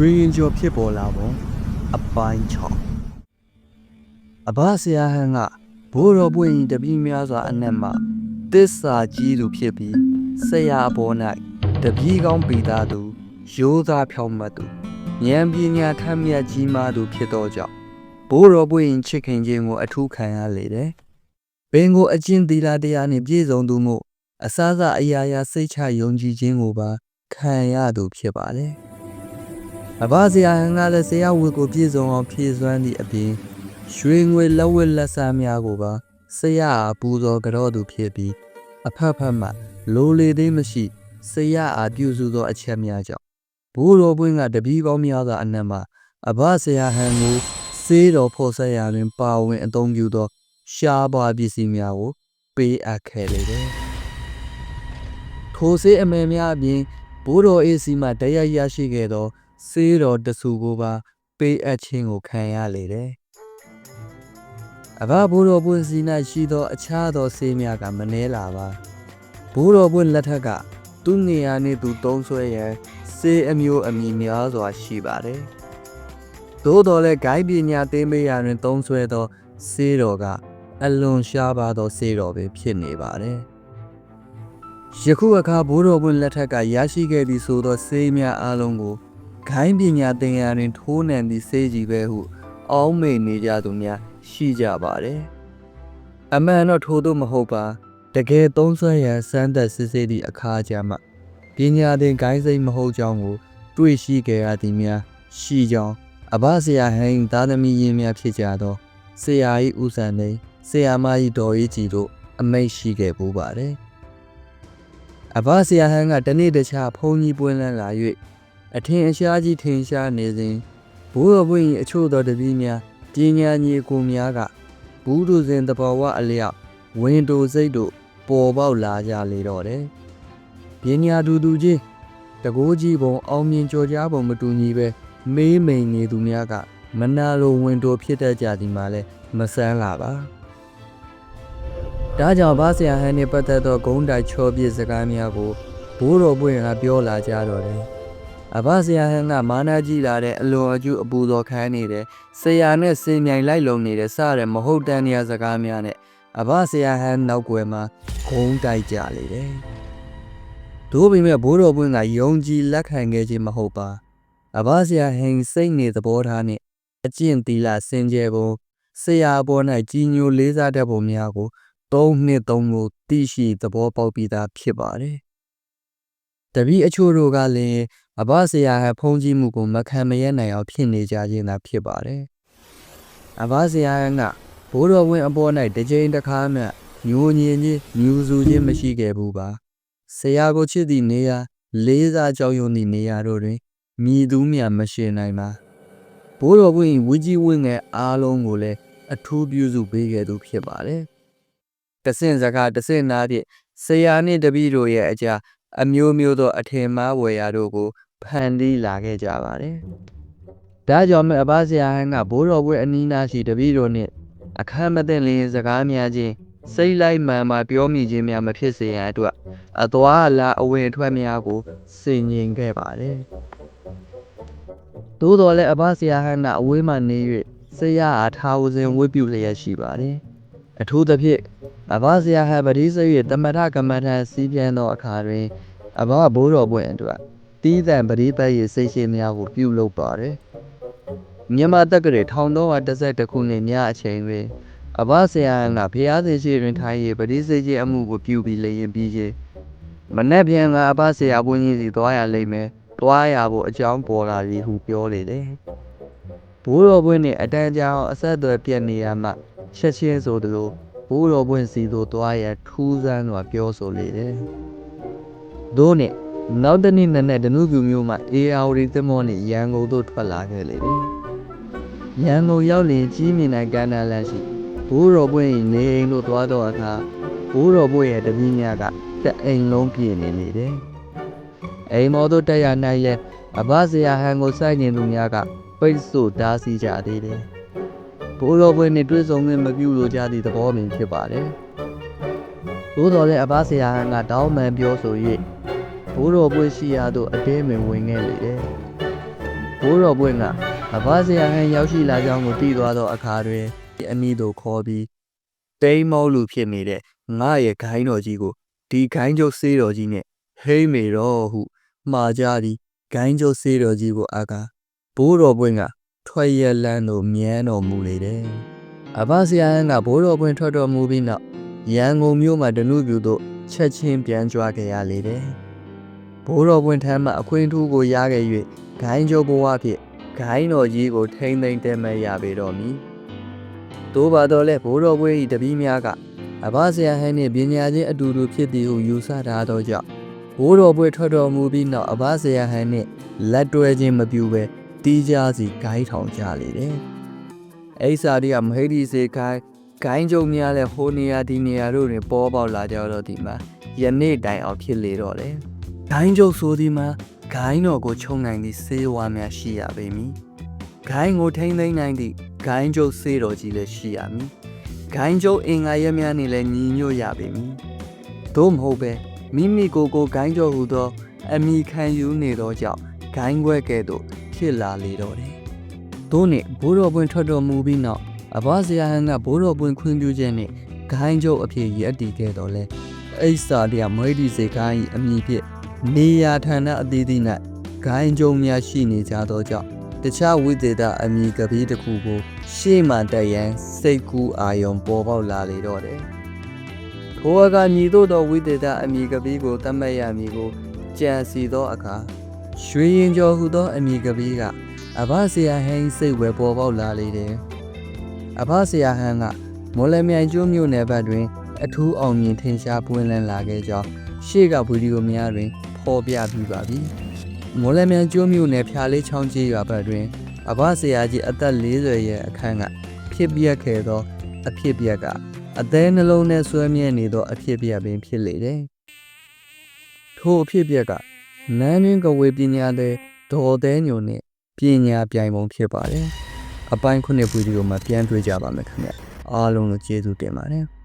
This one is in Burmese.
ရွှေရင်ကျော်ဖြစ်ပေါ်လာပုံအပိုင်း6အဘဆရာဟန်ကဘိုးတော်ပွင့်ရင်တပည့်များစွာအနက်မှတစ္ဆာကြီးသူဖြစ်ပြီးဆရာအပေါ်၌တပည့်ကောင်းပေသားသူရိုးသားဖြောင့်မတ်သူဉာဏ်ပညာထက်မြက်ကြီးမားသူဖြစ်သောကြောင့်ဘိုးတော်ပွင့်ရင်ချစ်ခင်ခြင်းကိုအထူးခံရလေတယ်။ပင်ကိုအကျင့်သီလတရားနှင့်ပြည့်စုံသူမို့အစစအရာရာစိတ်ချယုံကြည်ခြင်းကိုပါခံရသူဖြစ်ပါတယ်။ အဘဆရာဟန်ကလည်းဆရာဝတ်ကိုပြည့်စုံအောင်ဖြည့်စွမ်းသည့်အပြင်ရွှေငွေလက်ဝတ်လက်စားများကိုပါဆရာအားပူဇော်ကြောသူဖြစ်ပြီးအဖက်ဖက်မှလိုလေသေးမရှိဆရာအားပြုစုသောအချက်များကြောင့်ဘိုးတော်ပွင့်ကတပည့်ပေါင်းများစွာအနက်မှအဘဆရာဟန်ကိုစေးတော်ဖော်ဆက်ရာတွင် ပါဝင်အသုံးပြုသော ရှားပါပစ္စည်းများကို ပေးအပ်ခဲ့လေတယ်။ထိုစေးအမယ်များအပြင်ဘိုးတော်အေးစီမှတရားရရှိခဲ့သော စေးတော်တဆူကိုပါပေးအပ်ခြင်းကိုခံရလေတယ်။အဘဘိုးတော်ပွင့်စီ၌ရှိသော အခြားသောစေးများကမနှဲလာပါ။ဘိုးတော်ပွင့်လက်ထက်ကသူ့နေရာနှင့်သူသုံးဆွဲရန်စေးအမျိုးအမည်များစွာရှိပါတယ်။သို့တော်လည်းဂိုင်းပညာသိမ်းပေးရာတွင်သုံးဆွဲသောစေးတော်ကအလွန်ရှားပါသောစေးတော်ပဲဖြစ်နေပါတယ်။ယခုအခါဘိုးတော်ပွင့်လက်ထက်ကရရှိခဲ့သည့်ဆိုသောစေးများအလုံးကို ဂိုင်းပညာသင်ရာတွင် ထိုးနှံသည့်စေးကြီးပဲဟု အောင်းမေနေကြသူများရှိကြပါတယ်။အမှန်တော့ထို့သို့မဟုတ်ပါတကယ်သုံးဆွဲရန်စမ်းသက်စစ်ဆေးသည့်အခါကြမှပညာသင်ဂိုင်းစိတ်မဟုတ်ကြောင်းကို တွေ့ရှိခဲ့ရသည်များရှိကြောင်းအဘဆရာဟန်သားသမီးရင်းများဖြစ်ကြသောဆရာကြီးဦးစံနေဆရာမကြီးဒေါ်ရေးကြည်တို့အမိတ်ရှိခဲ့ပူပါတယ်။အဘဆရာဟန်ကတနေ့တခြားဖုန်းကြီးပွင့်လန်းလာ၍ အထင်အရှားကြီးထင်ရှားနေစဉ်ဘိုးတော်ပွင့်၏အချို့သောတပည့်များပညာညီကိုများကဘူးတို့စဉ်တဘောဝအလျောက်ဝင်တိုစိတ်တို့ပေါ်ပေါက်လာကြလေတော့တယ်။ပညာတူတူချင်းတကိုးကြီးပုံအောင်မြင်ကြော်ကြားပုံမတူညီပဲမေးမိန်နေသူများကမနာလိုဝင်တိုဖြစ်တတ်ကြသည်မှာလဲမဆန်းလာပါဒါကြောင့်ဘာဆရာဟန်နှင့်ပတ်သက်သောဂုံးတိုက်ချောပြစ်စကားများကိုဘိုးတော်ပွင့်ကပြောလာကြတော့တယ် အဘဆရာဟန်ကမာနာကြီးလာတဲ့အလွန်အကျူအပူတော်ခန်းနေတယ်ဆရာနဲ့စင်မြိုင်လိုက်လုံနေတဲ့စတဲ့မဟုတ်တန်နေရစကားများနဲ့အဘဆရာဟန်နောက်ွယ်မှာဂုံးတိုက်ကြလေတယ်တို့ပေမဲ့ဘိုးတော်ပွင့်ကယုံကြည်လက်ခံခဲ့ခြင်းမဟုတ်ပါအဘဆရာဟင်စိတ်နေသဘောထားနှင့်အကျင့်သီလစင်ကြယ်ပုံဆရာအပေါ်၌ကြီးညိုလေးစားတတ်ပုံများကိုသုံးနှစ်သုံးကိုသိရှိသဘောပေါက်ပြီးသားဖြစ်ပါတယ်။တပည့်အချို့တို့ကလည်း အဘဆရာဟဖုံးကြီးမှုကိုမခံမရနိုင်အောင်ဖြစ်နေကြခြင်းသာဖြစ်ပါတယ်။အဘဆရာကဘိုးတော်ဝင်အပေါ်၌တစ်ကြိမ်တစ်ခါမှညိုညင်ခြင်းညူဆူခြင်းမရှိခဲ့ဘူးပါ။ဆရာကိုချစ်သည့်နေရာလေးစားကြောက်ရွံ့သည့်နေရာတို့တွင်မြည်သူမြမရှိနိုင်ပါဘိုးတော်ဘုရင်ဝီကြီးဝင်းငယ်အားလုံးကိုလည်းအထူးပြုစုပေးခဲ့သူဖြစ်ပါတယ်တဆင့်စကားတဆင့်နာဖြင့်ဆရာနှင့်တပည့်တို့ရဲ့အကြအမျိုးမျိုးသောအထင်မှားဝယ်ရာတို့ကို ဖန်တီးလာခဲ့ကြပါတယ်ဒါကြောင့်မဲ့အဘဆရာဟန်ကဘိုးတော်ဘွဲအနီးနားရှိတပည့်တို့နှင့်အခမ်းမသိလင်းစကားများချင်းစိတ်လိုက်မှန်မှပြောမိခြင်းများမဖြစ်စေရန်အတွက်အသွားအလာအဝင်အထွက်များကိုစင်ញင်ခဲ့ပါတယ်သို့တော်လည်းအဘဆရာဟန်နာအဝေးမှနေ၍ဆရာအားထားဦးစဉ်ဝတ်ပြုလျက်ရှိပါတယ်အထူးသဖြင့်အဘဆရာဟန်ပတိစ၍တမထကမ္မထံစီးပြန်သောအခါတွင်အဘဘိုးတော်ပွင့်အတွက် တီးတံပတိပတ်၏စိတ်ရှိများကိုပြုလုပ်ပါတယ်မြန်မာတက္ကရာ1312ခုနှစ်ညအချိန်တွင်အဘဆရာကဖျားစီရှိတွင်ထိုင်၍ပတိစိတ်ကြီးအမှုကိုပြုပြီးလျင်ပြီးခြင်းမနေ့ပြန်ကအဘဆရာဘုန်းကြီးစီသွားရလိမ့်မယ်တွားရဖို့အကြောင်းပေါ်လာပြီဟုပြောလေတယ်ဘိုးတော်ပွင့်နှင့်အတန်းကြောင်အဆက်အသွယ်ပြတ်နေရမှချက်ချင်းဆိုသလိုဘိုးတော်ပွင့်စီသို့တွားရထူးဆန်းစွာပြောဆိုလေတယ်ဒို့နှင့် နောက်တနေ့နက်နဲ့ဒနုပြူမျိုးမှအေအာဝတီသမောနှင့်ရန်ကုန်သို့ထွက်လာခဲ့လေတယ်ရန်ကုန်ရောက်လင်ကြီးမြင့်တဲ့ကန္နာလန်ရှိဘိုးတော်ပွင့်၏နေအိမ်သို့သွားတော့အခါဘိုးတော်ပွင့်ရဲ့တပည့်များကတအိမ်လုံးပြည့်နေနေတယ်အိမ်မော်သို့တက်ရနိုင်ရဲ့အဘဇရာဟန်ကိုစိုက်နေသူများကပိတ်ဆို့တားဆီးကြသေးတယ်ဘိုးတော်ပွင့်နှင့်တွေ့ဆုံခွင့်မပြုလိုကြသည့်သဘောပင်ဖြစ်ပါတယ်သို့တော်လည်းအဘဇရာဟန်ကတောင်းပန်ပြောဆို၍ ဘိုးတော်ပွင့်ရှိရာသို့အတင်းမင်ဝင်ခဲ့လေတယ်ဘိုးတော်ပွင့်ကအဘဆရာဟန်ရောက်ရှိလာကြောင်းကိုသိသွားသောအခါတွင်အမိတို့ခေါ်ပြီးတိမ်မောလူဖြစ်နေတဲ့ငါရဲ့ဂိုင်းတော်ကြီးကိုဒီဂိုင်းကျုပ်စေးတော်ကြီးနဲ့ဟိမ့်မေတော်ဟုမှာကြသည်ဂိုင်းကျုပ်စေးတော်ကြီးကိုအာကာဘိုးတော်ပွင့်ကထွက်ရလန်းသို့မြန်းတော်မူလေတယ်အဘဆရာဟန်ကဘိုးတော်ပွင့်ထွက်တော်မူပြီးနောက်ရန်ကုန်မြို့မှာဒနုပြူတို့ချက်ချင်းပြန်ကြွားခဲ့ရလေတယ် ဘိုးတော်ပွင့်ထမ်းမှအခွင့်အထူးကိုရခဲ့၍ဂိုင်းကျုပ်ဘဝဖြင့်ဂိုင်းတော်ကြီးကိုထိမ့်သိမ့်တဲမဲ့ရပေတော်မူသို့ပါတော့လဲဘိုးတော်ပွင့်၏တပည့်များကအဘဆရာဟန်နှင့်ပညာချင်းအတူတူဖြစ်သည်ဟုယူဆထားသောကြောင့်ဘိုးတော်ပွင့်ထွက်တော်မူပြီးနောက်အဘဆရာဟန်နှင့်လက်တွဲခြင်းမပြုဘဲတီးကြစီဂိုင်းထောင်ကြလေတယ်အိစာရီကမဟိဒီစေခိုင်းဂိုင်းကျုံများလဲဟိုနေရာဒီနေရာတို့တွင်ပေါ်ပေါက်လာကြတော့ဒီမှာယနေ့တိုင်အောင်ဖြစ်လေတော့တယ် ဂိုင်းကျုံဆိုဒီမှာဂိုင်းတော်ကိုခြုံနိုင်သည့်စေဝါများရှိရပေမည်ဂိုင်းကိုထိမ့်သိမ့်နိုင်သည့်ဂိုင်းကျုံစေတော်ကြီးလည်းရှိရမည်ဂိုင်းကျုံအင်္ဂါရက်များနေလည်းညီညွတ်ရပေမည်သို့မဟုတ်ပဲမိမိကိုယ်ကိုဂိုင်းကျုံဟူသောအမိခံယူနေသောကြောင့်ဂိုင်းခွဲကဲ့သို့ဖြစ်လာလေတော့တယ်။သို့နှင့်ဘိုးတော်ပွင့်ထွက်တော်မူပြီးနောက်အဘဆရာဟန်ကဘိုးတော်ပွင့်ခွင့်ပြုခြင်းနှင့်ဂိုင်းကျုပ်အဖြစ်ရည်အတည်ခဲ့တော်လဲအိဆာတရားမွေးဒီစေဂိုင်း၏အမိဖြင့် နေရာဌာနအသီးသီး၌ဂိုင်းကျုံများရှိနေကြသောကြောင့်တခြားဝိသေသအမိကပီးတစ်ခုကို ရှေ့မှတက်ရန်စိတ်ကူးအာယုံပေါ်ပေါက်လာလေတော့တယ်။ထိုအခါညီတို့သောဝိသေသအမိကပီးကိုတတ်မှတ်ရမည်ကိုကြံစီသောအခါရွှေရင်ကျော်ဟူသောအမိကပီးကအဘဆရာဟန်၏စိတ်ဝယ်ပေါ်ပေါက်လာလေတယ်။အဘဆရာဟန်ကမော်လမြိုင်ကျွန်းမြို့နယ်ဘက်တွင် အထူးအောင်မြင်ထင်ရှားပွင့်လန်းလာခဲ့ကြောင်းရှေ့ကဗီဒီယိုများတွင် ဖော်ပြပြီးပါပြီ။မော်လမြိုင်ကျွန်းမြို့နယ်ဖျားလေးချောင်းကြီးရွာဘက်တွင်အဘဆရာကြီးအသက်40ရဲ့အခန်းကဖြစ်ပြက်ခဲ့သောအဖြစ်ပြက်ကအသေးနှလုံးနဲ့ဆွဲမြဲနေသောအဖြစ်ပြက်ပင်ဖြစ်လေတယ်။ထိုအဖြစ်ပြက်ကနန်းရင်းကဝေပညာတဲ့ဒေါ်သေးညိုနဲ့ပညာပြိုင်ပုံဖြစ်ပါတယ်။အပိုင်းခုနှစ်ဗီဒီယိုမှာပြန်တွေ့ကြပါမယ်ခင်ဗျ။အားလုံးကိုကျေးဇူးတင်ပါတယ်။